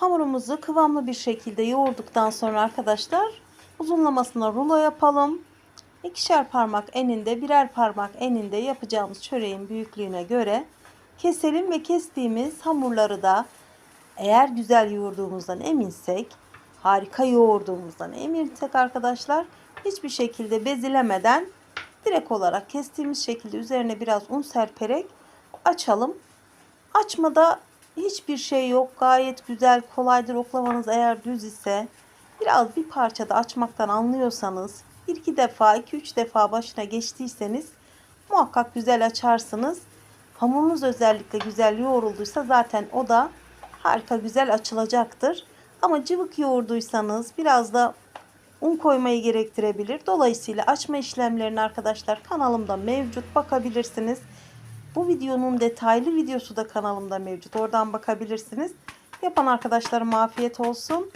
Hamurumuzu kıvamlı bir şekilde yoğurduktan sonra arkadaşlar uzunlamasına rulo yapalım. İkişer parmak eninde birer parmak eninde yapacağımız çöreğin büyüklüğüne göre keselim ve kestiğimiz hamurları da eğer güzel yoğurduğumuzdan eminsek, harika yoğurduğumuzdan eminsek arkadaşlar hiçbir şekilde bezilemeden direkt olarak kestiğimiz şekilde üzerine biraz un serperek açalım. Açmada hiçbir şey yok. Gayet güzel, kolaydır. Oklavanız eğer düz ise biraz bir parçada açmaktan anlıyorsanız bir iki defa, iki üç defa başına geçtiyseniz muhakkak güzel açarsınız. Hamurunuz özellikle güzel yoğrulduysa zaten o da harika güzel açılacaktır. Ama cıvık yoğurduysanız biraz da un koymayı gerektirebilir. Dolayısıyla açma işlemlerini arkadaşlar kanalımda mevcut bakabilirsiniz. Bu videonun detaylı videosu da kanalımda mevcut. Oradan bakabilirsiniz. Yapan arkadaşlarıma afiyet olsun.